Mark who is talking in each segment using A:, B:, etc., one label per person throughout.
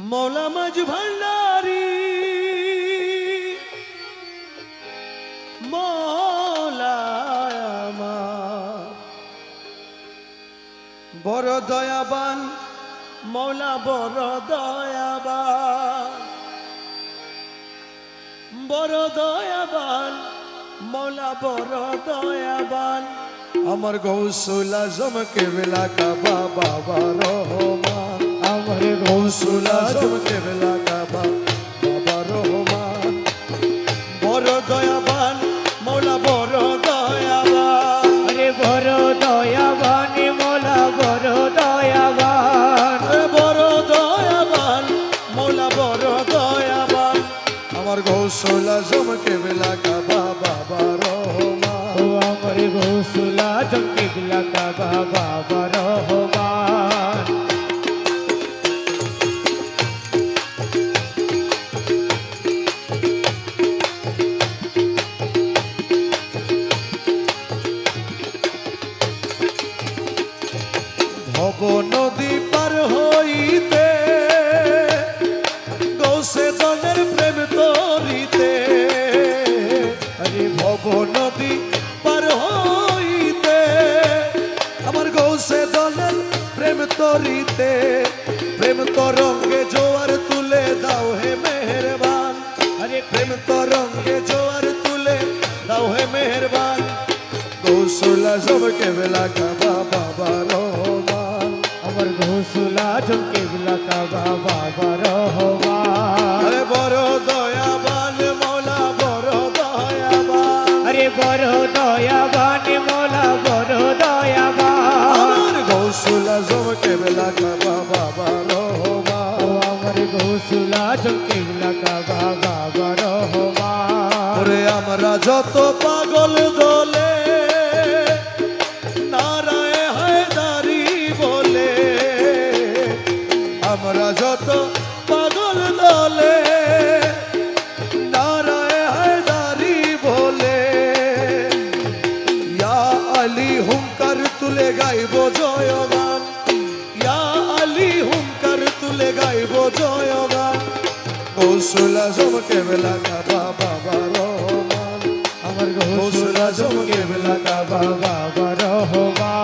A: মৌলা মাঝ ভান্ডারি। মৌলা আমার। বড় দয়াবান, মৌলা বড় দয়াবান। বড় দয়াবান, মৌলা বড় দয়াবান। আমার গৌসুলা জমকে বেলা কাবা বাবা রহমান।
B: আমার
A: গৌসুলা জমকে বেলা কাবা বাবা রহমান বড় দয়াবান মৌলা বড় দয়াবান।
B: আরে বড় দয়াবান মোলা বড় দয়াবান।
A: বড় দয়াবান মৌলা বড় দয়াবান। আমার গৌসুলা জমকে বেলা কাবা বাবা রহমান
B: আমার গৌসুলা চমকে লাগা বাবা রহমান
A: প্রেম তরঙ্গে জোয়ার তুলে দাও হে মেহরবান। ঘোষলা সবকে বেলা কাবা, বাবা রহমান।
B: আমার গৌসুলা
A: বেলা কাবা, বাবা রহমান।
B: বাবা রহমান
A: ওরে আমরা যত পাগল দলে, নারায় হায়দারি বলে, আমরা যত পাগল দলে, নারায় হায়দারি বলে, ইয়া আলী হুঙ্কার তুলে গাইব জয়গান কৌশলা জমকে বেলা কাবা বাবা রহমান।
B: আমার গৌসুলা চমকে লাগা বাবা রহমান।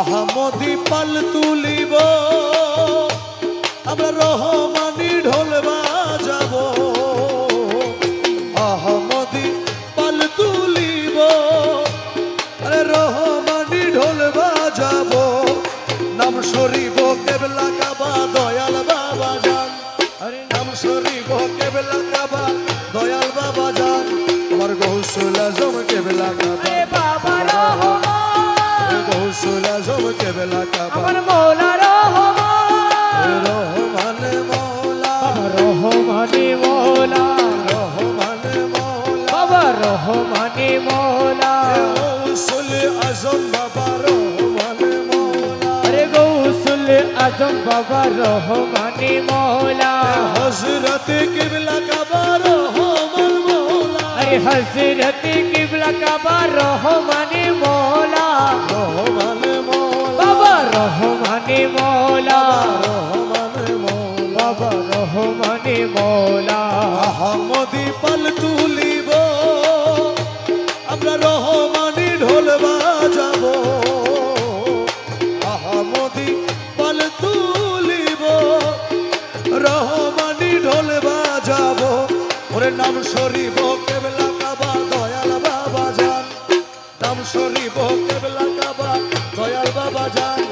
A: আহামদি পাল তুলিব। আমরা রহমানি ঢোল বাজাব। আহমদি পাল তুলিব। রহমানি ঢোল বাজাব। নাম শরীব
B: রহমানি মৌলা।
A: গৌসুল আজম বাবা রহমান মৌলা।
B: আরে গৌসুল আজম বাবা রহমানি মৌলা।
A: হজরত কিবলা কাবা রহমান মৌলা।
B: আরে হজরত কিবলা কাবা রহমানি মৌলা।
A: রহমান মৌলা।
B: বাবা রহমানি মৌলা।
A: রহমান মৌলা।
B: বাবা রহমানি মৌলা।
A: আহমদি পাল তুলিব শরীব কেবলা কাবা দয়াল বাবা যান।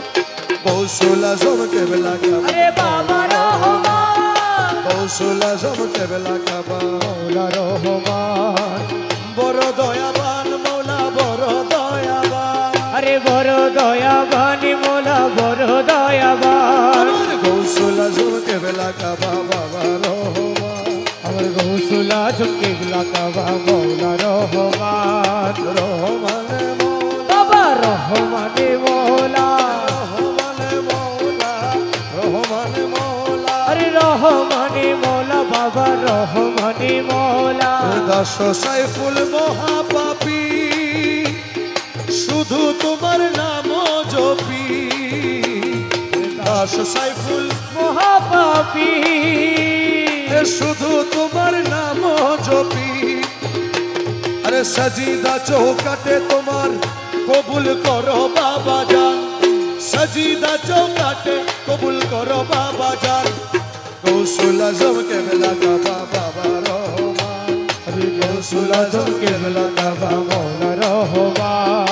A: কৌশলা জম কেবলা কাবা।
B: আরে বাবা রহমান।
A: কৌশলা জম কেবলা কাবা।
B: মৌলা রহমান।
A: বড় দয়াবান মৌলা বড় দয়াবান।
B: আরে বড় দয়াবান মোলা বড় দয়াবান।
A: গৌসলা জম কেবলা কাবা বাবা রহমান।
B: আমার গৌসুল আজম কেবলা কাবা মৌলা রহমান।
A: রহমানে
B: রহমানে মৌলা
A: রহমানে মৌলা। রহমানে মৌলা
B: আরে রহমানে মৌলা বাবা রহমানে মৌলা
A: দাস সাইফুল মহাপাপী শুধু তোমার নাম জপি। দাস সাইফুল
B: মহাপাপী
A: শুধু তোমার নাম জপি। আরে সজিদা চৌকাটে তোমার কবুল করো বাবা যান সজিদা চৌকাটে কবুল করো বাবা যান কৌশল আজম কে বেলা কাবা বাবা রহমান।
B: কৌশল আজম কেবলা কাবা মৌলা রহমান।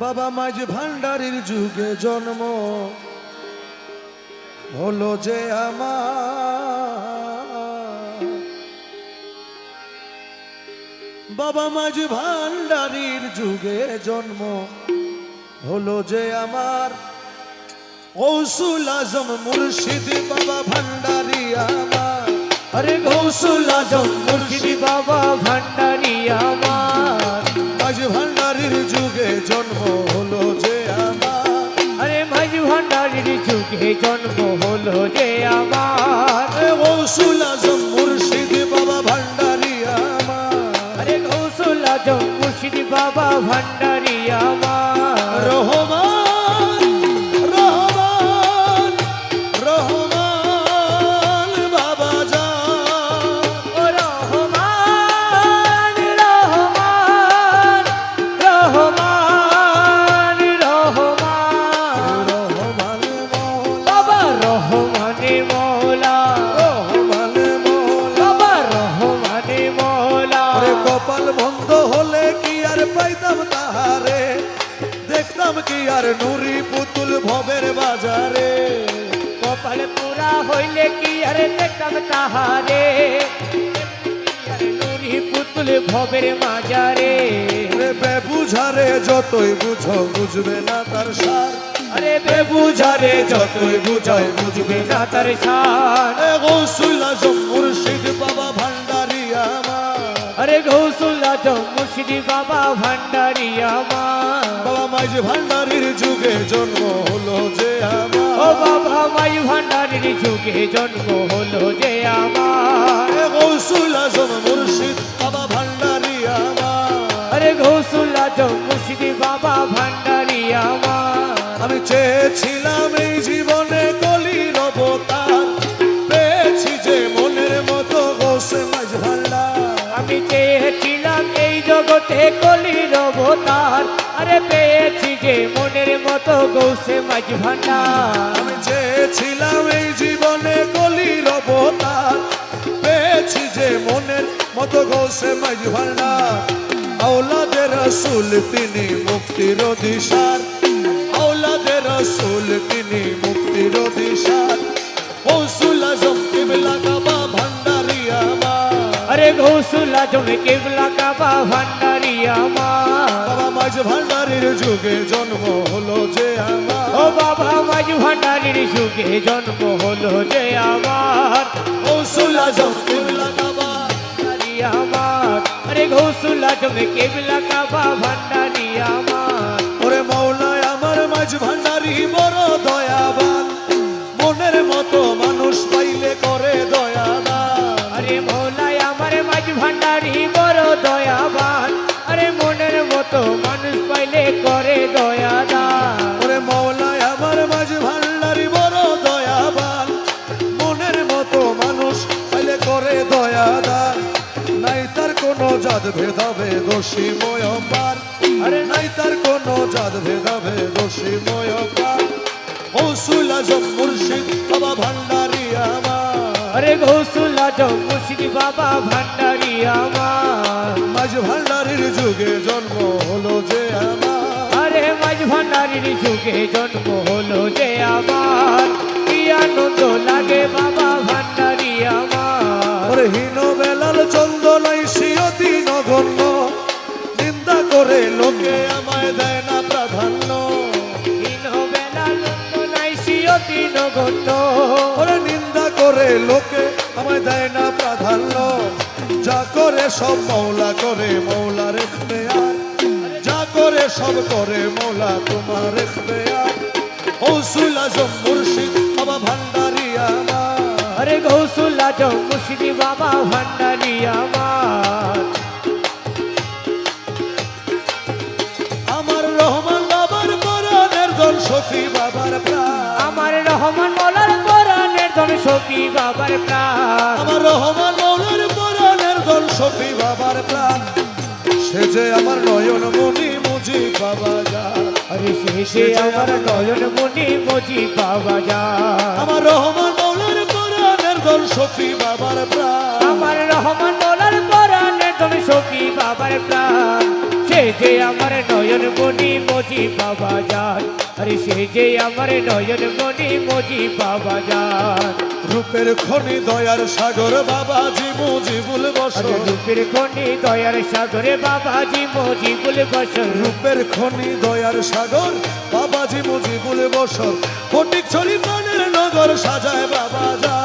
B: বাবা
A: মাঝ ভান্ডারির যুগে জন্ম হলো যে আমার। বাবা মাঝ ভান্ডারির যুগে জন্ম হলো যে আমার। কৌশুল আজম মুর্শিদ বাবা ভান্ডারি আমার।
B: আরে গৌসুল আজম মুর্শিদি বাবা ভান্ডারি আমার
A: আজ ভান্ডারির যুগে জন্ম হলো যে আমার
B: আরে মাঝ ভান্ডারির যুগে জন্ম হলো যে আমার
A: কৌশুল আজম মুর্শিদ বাবা ভান্ডারি আমার
B: আরে গৌসুল আজম মুর্শিদি বাবা ভান্ডারি আমার
A: রহমান দেখতাম
B: তাহারে? আরে নুরি পুতুল ভবের মাজারে।
A: যতই বুঝো বুঝবে না তার সার।
B: আরে বেবুঝারে যতই বুঝাই বুঝবে না তার
A: এ গৌসুল আজম মুর্শিদ বাবা ভান্ডারি আমার।
B: আরে গৌসুল আজম মুর্শিদি বাবা ভান্ডারি আমার।
A: বাবা মাঝ ভান্ডারির যুগে জন্ম হলো যে
B: ও বাবা মাই ভান্ডারির যুগে জন্ম হলো যে আমার।
A: এ গৌসুল আজম মুর্শিদ বাবা ভান্ডারি আমার।
B: আরে গৌসুল আজম মুর্শিদি বাবা ভান্ডারি আমার।
A: আমি চেয়েছিলাম
B: চেয়েছিলাম এই জগতে কলির অবতার। আরে পেয়েছি যে মনের মতো গৌসে মাঝ ভান্ডার।
A: আমি চেয়েছিলাম এই জীবনে কলির অবতার। পেয়েছি যে মনের মতো গোসে মাঝ ভান্ডার। আওলাদের রসুল তিনি মুক্তির দিশার আওলাদের রসুল তিনি মুক্তির দিশার কৌশুল আজম কিবলা
B: গৌসুল আজম কেবলা কাবা ভান্ডারি আমার।
A: বাবা মাঝ ভান্ডারির যুগে জন্ম হলো যে আমার।
B: ও বাবা মাঝ ভান্ডারির যুগে জন্ম হলো যে আমার।
A: কৌশুল আজম কিবলা কাবা
B: ভান্ডারি আমার। আরে গৌসুল আজম কেবলা কাবা ভান্ডারি আমার।
A: ওরে মৌলায় আমার মাঝ ভান্ডারি বড় দয়াবান। দোষী ময়ম্বার আরে নাই তার কোনো জাত ভেদাবে দোষী ময়ম্বার কৌশুল আজম মুর্শিদ বাবা ভান্ডারি আমার।
B: আরে গৌসুল আজম মুর্শিদি বাবা ভান্ডারি আমার।
A: মাঝ ভান্ডারির যুগে জন্ম হলো যে আমার।
B: আরে মাঝ ভান্ডারির যুগে জন্ম হলো যে আমার। কি আনন্দ লাগে বাবা ভান্ডারি আমার।
A: হীন বেলাল চন্দনাই করে লোকে আমায় দেয় না প্রাধান্য। ওরে নিন্দা করে লোকে আমায় দেয় না প্রাধান্য। যা করে সব মৌলা করে মৌলা রেখবে আর যা করে সব করে মৌলা তোমার রেখবে আর হৌসুল আজম মুর্শিদ বাবা ভান্ডারি আমার।
B: আরে গৌসুল্লা যাও মুর্শিদি বাবা ভান্ডারি আমার।
A: সফি বাবার প্রাণ।
B: আমার রহমান মোলার পরাণের ধন সখী বাবার প্রাণ।
A: আমার রহমান মৌলার পরাণের দল সফি বাবার প্রাণ। সে যে আমার নয়ন মনি মুজি বাবা যা
B: আরে সে যে আমার নয়ন মনি মজি পাওয়া যায়।
A: আমার রহমান মৌলার পরাণের দল সফি বাবার প্রাণ।
B: আমার রহমান মোলার পরাণের ধন সখী বাবার প্রাণ। সে যে আমার নয়ন মনি মজি পাওয়া যায়। আরে সে যে আমার নয়ন মনি মজি পাওয়া যায়
A: রূপের খনি দয়ার সাগর বাবাজি মুজিবুল
B: আরে
A: বসর।
B: রূপের খনি দয়ার সাগরে বাবাজি মজিবুল বসর।
A: রূপের খনি দয়ার সাগর বাবাজি মুজিবুল বসর। ফটিক ছড়ি প্রাণের নগর সাজায় বাবা যা।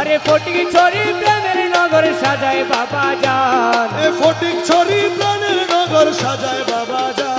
B: আরে ফটিক ছড়ি প্রেমের নগর সাজায় বাবা যান
A: এ ফটিক ছড়ি প্রাণের নগর সাজায় বাবা যা।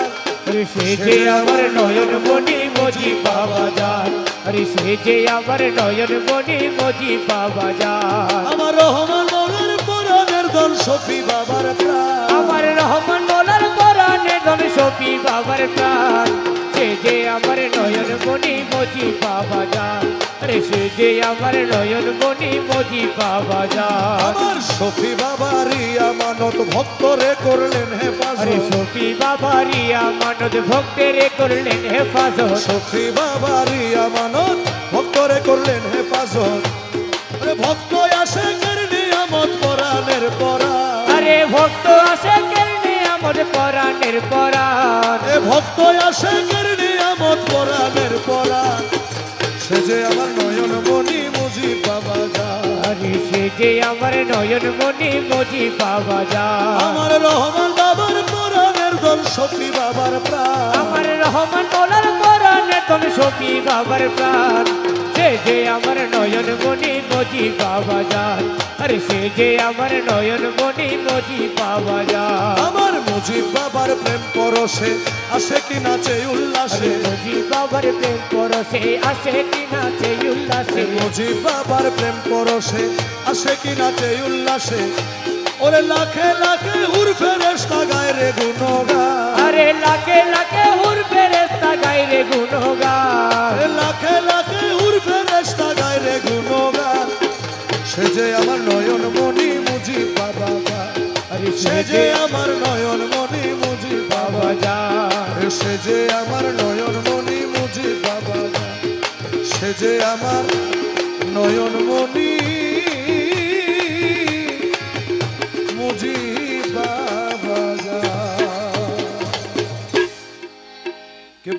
B: আরে সে যে আমার নয়ন মনি মজি পাওয়া যায় আরে সে যে আমার নয়ন মনি মজি পাওয়া যায়
A: আমার রহমান মৌলার পরাণের দল সফি বাবার প্রাণ
B: আমার রহমান মোলার পরাণে দল সফি বাবার প্রাণ সে যে আমার নয়ন মনি মজি পাওয়া যান আরে সে যে আমার নয়ন মনি মজি পাওয়া যান
A: আমার সফি বাবারি আমানত ভক্তরে করলেন হে
B: আরে
A: পাশে
B: সপি বাবারিয়া মানদ ভক্তের করলেন হেফাজত।
A: সফি বাবারি আমানত ভক্তরে করলেন হে পাশত আরে ভক্ত আসে কের নিয়ামত পরাণের পরা
B: আরে ভক্ত আসে কেনে আমার পরাণের পরাণ।
A: ভক্ত আসে কের নিয়ামত পরাণের পরা সে যে আমার নয়ন মনি মুজি বাবা যা।
B: সে যে আমার নয়ন মনি মজি পাওয়া যায়
A: আমার রহমান বাবার পরাণের দল সফি বাবার প্রাণ।
B: আমার রহমান মোলার তুমি সপি বাবার প্রাণ। সে যে আমার নয়ন মনি মজি পাওয়া যায় আরে সে যে আমার নয়ন মনি মজি পাওয়া যায়
A: আমার মুজিব বাবার প্রেম পরশে আসে কি নাচে উল্লাসে?
B: মজি বাবার প্রেম পরশে আসে কি নাচে উল্লাসে?
A: মুজিব বাবার প্রেম পরশে আসে কি নাচে উল্লাসে? ওরে লাখে লাখে হুর ফেরেস্তা গায় রে গুণগান
B: আরে লাখে লাখে হুর ফেরেস্তা গাইরে গুণগান
A: আরে লাখে লাখে হুর ফেরেস্তা গায় রে গুণগান সে যে আমার নয়ন মনি মুজিব বাবা।
B: আরে
A: সে যে আমার নয়ন মনি মুজিব বাবা
B: যা।
A: সে যে আমার নয়ন মনি মুজিব বাবা। সে যে আমার নয়ন মনি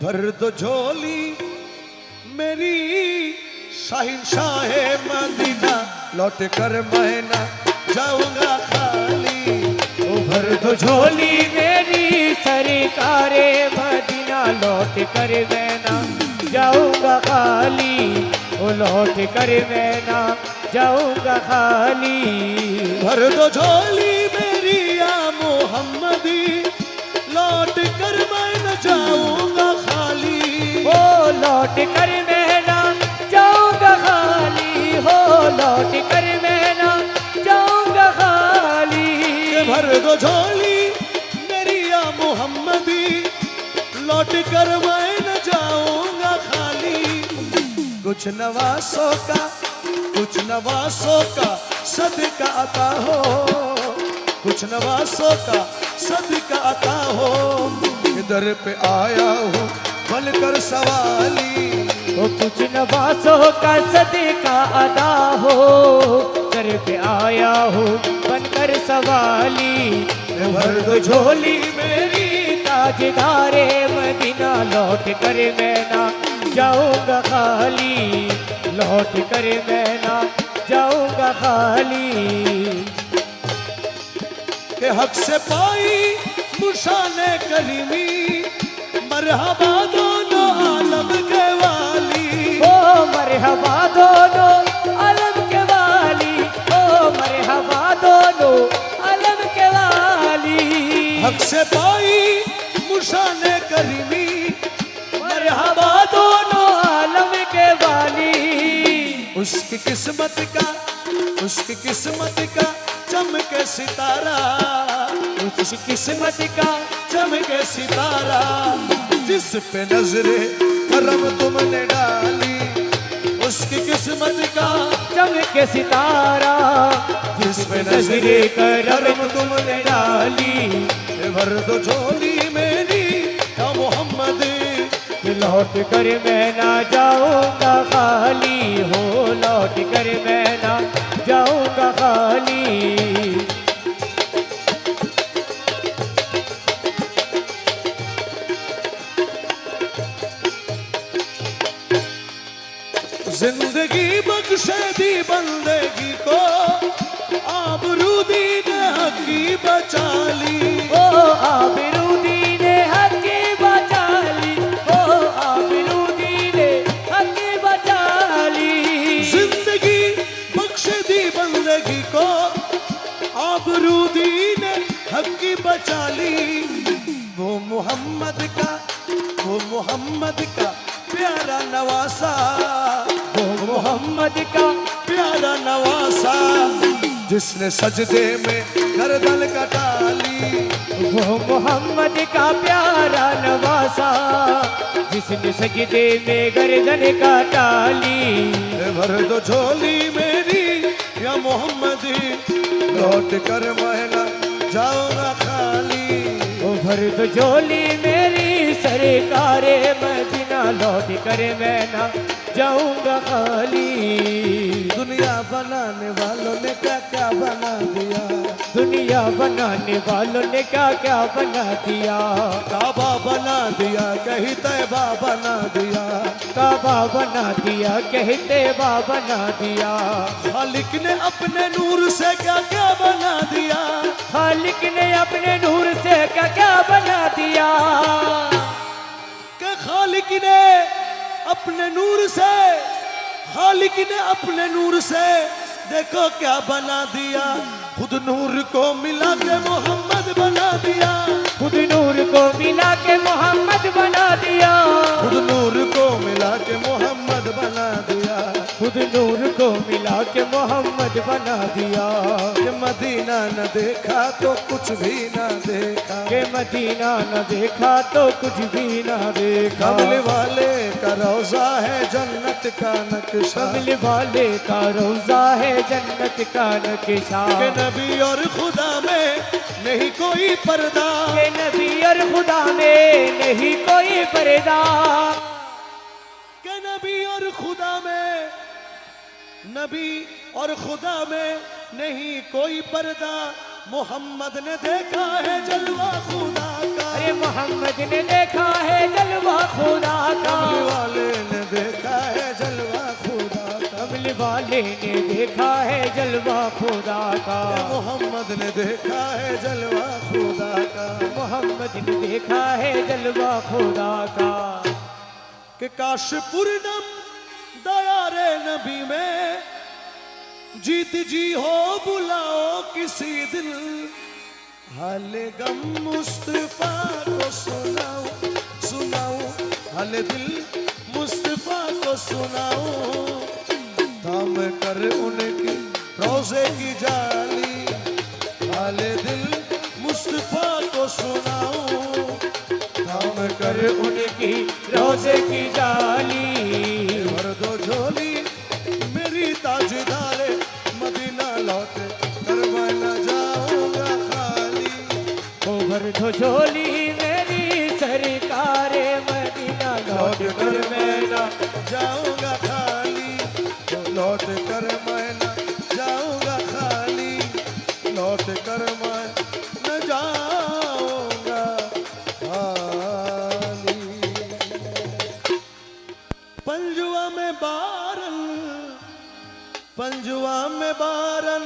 A: भर दो झोली, मेरी शाहिन शाहे मदीना। लौट कर मैं ना जाऊँगा खाली।
B: ओ भर दो झोली, मेरी सरकारे मदीना। लौट कर मैं ना जाऊँगा खाली। ओ लौट कर मैं ना जाऊँगा खाली।
A: भर दो झोली, मेरी या मोहम्मदी। लौट कर मैं न जाऊँगा
B: ओ लौट कर मैं ना खाली। हो लौट कर मैं ना खाली।
A: भर दो झोली, मेरी या मोहम्मदी। लौट कर मैं न जाऊँगा खाली। कुछ नवासों का, कुछ नवासों का सदका आता हो। कुछ नवासों का सदका आता हो। इधर पे आया हूँ बनकर सवाली।
B: वो कुछ नवासों का सदका अदा हो कर पे आया हूँ बनकर सवाली। दो झोली मेरी ताजदारे मदीना लौट कर मैं ना जाऊँगा खाली। लौट कर मैं ना जाऊँगा खाली।
A: के हक से पाई मुशान करीमी। मरहबा दोनों आलम के वाली।
B: ओ मरहबा दोनों अलम के वाली। ओ मरहबा दोनों अलम के वाली।
A: हक से पाई मुशान करीमी।
B: मरहबा दोनों आलम के वाली।
A: उसकी किस्मत का उसकी किस्मत का चमके सितारा।
B: उस किस्मत का
A: चमके सितारा। जिस पे नजरे करम तुमने डाली उसकी किस्मत का
B: चमके सितारा
A: जिस पे
B: नजरे करम
A: तुमने डाली। भर दो झोली मेरी या मोहम्मद?
B: लौट कर मैं ना जाऊँगा खाली हो लौट कर मैं ना जाऊँगा खाली।
A: Zindagi जिसने सजदे में गर्दन कटा ली
B: वो मोहम्मद का प्यारा नवासा जिसने सजदे में गर्दन का टाली
A: ए भर दो झोली मेरी या मोहम्मद लौट कर महला जाऊँगा खाली।
B: ओ भर तो झोली मेरी सरकारे मदीना लौट कर मैं ना जाऊँगा खाली।
A: दुनिया बनाने वालों ने क्या क्या बना दिया?
B: दुनिया बनाने वालों ने क्या क्या बना दिया?
A: काबा बना दिया कहीं तैबा बना दिया।
B: काबा बना दिया कहते बा बना दिया।
A: खालिक ने अपने नूर से क्या क्या बना दिया?
B: खालिक ने अपने नूर से क्या क्या बना दिया?
A: खालिक ने अपने नूर से खालिक ने अपने नूर से देखो क्या बना दिया। खुद नूर को मिला के मोहम्मद बना दिया।
B: खुद नूर को मिला के मोहम्मद बना दिया।
A: खुद नूर को मिला के मोहम्मद बना दिया।
B: खुद नूर को मिला के मोहम्मद बना दिया।
A: कि मदीना न देखा तो कुछ भी न देखा।
B: के मदीना न देखा तो कुछ भी न देखा।
A: कमल वाले का रोजा है जन्नत का नक्शा।
B: कमल वाले का रोजा है जन्नत का नक्शा।
A: के नबी और खुदा में नहीं कोई पर्दा।
B: के नबी और खुदा में नहीं कोई पर्दा।
A: के नबी और खुदा में नबी और खुदा में नहीं कोई पर्दा। मोहम्मद ने देखा है जलवा खुदा का।
B: अरे मोहम्मद ने देखा है जलवा खुदा का।
A: वाले ने देखा है जलवा खुदा का।
B: वाले ने देखा है जलवा खुदा का।
A: मोहम्मद ने देखा है जलवा खुदा का।
B: मोहम्मद ने देखा है जलवा खुदा का।
A: कि काश पूर्णम दया रे नबी में। जीत जी हो, बुलाओ किसी दिन। हाले गम मुस्तफ़ा को सुनाओ सुनाओ। हाले दिल मुस्तफ़ा को सुनाओ। थाम कर उनकी रोज़े की जाली। हाले दिल मुस्तफ़ा को सुनाओ। थाम कर
B: उनकी रोज़े की जाली।
A: बारन पंजवा में बारन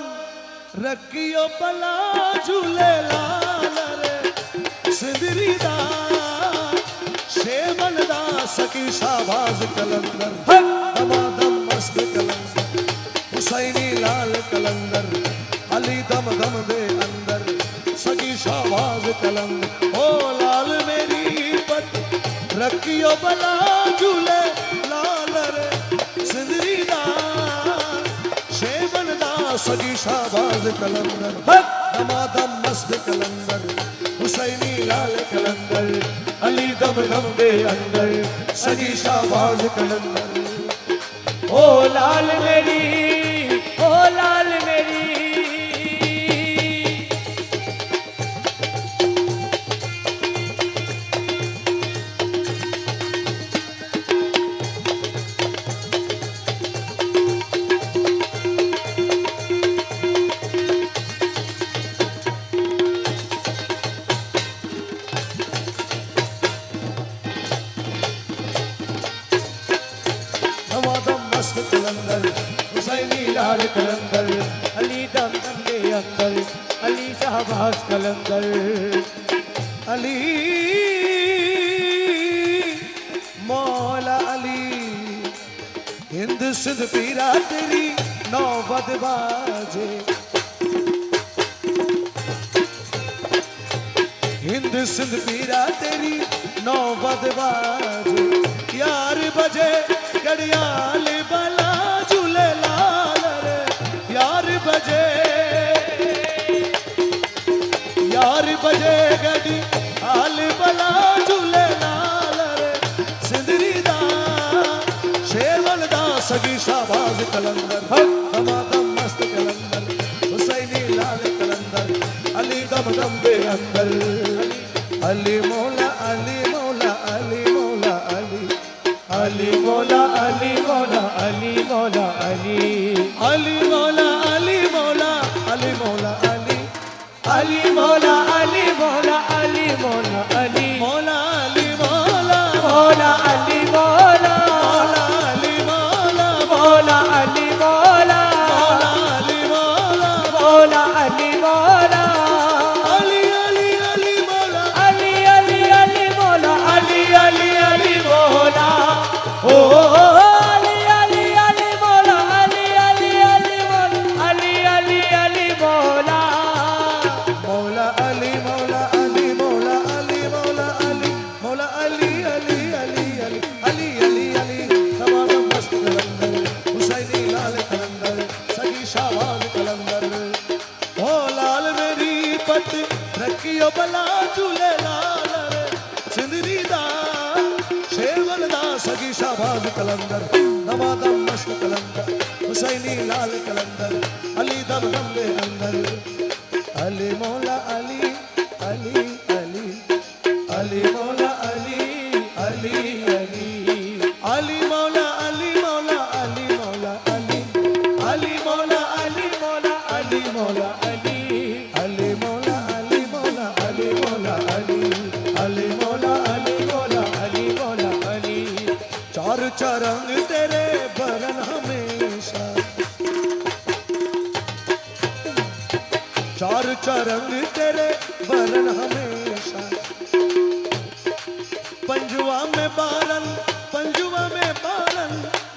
A: रखियो भला झूले लाल रे सिंदरी दा शेवन दा सकी शाबाज कलंदर दमादम मस्त कलंदर हुसैनी लाल कलंदर अली दम दम दे अंदर सकी शाबाज कलंदर ओ लाल मेरी पत रखियो भला झूले शाबाज कलंदर। दमादम मस्त कलंदर हुसैनी लाल कलंदर अली दम दम दे अंदर सगी शाबाज कलंदर।
B: ओ लाल मेरी
A: ਹਿੰਦ ਸਿੰਧ ਪੀਰਾ ਤੇਰੀ ਨੌਬਤ ਬਾਜੇ ਹਿੰਦ ਸਿੰਧ ਪੀਰਾ ਤੇਰੀ ਨੌਬਤ ਬਾਜੇ ਯਾਰ ਬਜੇ ਗੜਿਆਲ ਬਲਾ ਝੂਲੇ ਲਾਲ ਰੇ ਯਾਰ ਬਜੇ ਯਾਰ ਬਜੇ ਗੜੀ ਹਾਲ ਬਲਾ ਝੂਲੇ दा सगी शाबाज कलंदर दमादम मस्त कलंदर हुसैनी लाल कलंदर अली दम दम दे अंदर अली मौला अली मौला अली मौला अली
B: अली मौला अली मौला अली मौला अली
A: अली मौला अली मौला अली मौला अली
B: अली मौला अली मौला अली मौला
A: रखियो बला झूले लाल रे। सिंदरी दा, शेवल दा, सगी शाबाज कलंदर दमादम मस्त कलंदर, हुसैनी लाल कलंदर, अली दम दम दे अंदर। चार चरण तेरे वरण हमेशा। पंजुआ में बारन, पंजुआ में बारन,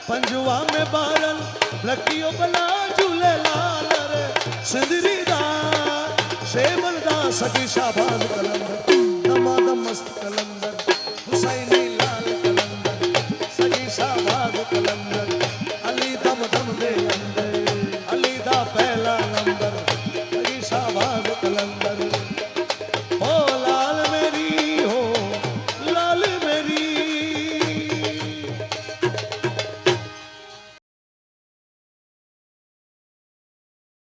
A: पंजुआ में बारन लकियो बना झूले लाल रे। सिंदरी दा शेमल दा सगी शाबाज कलंदर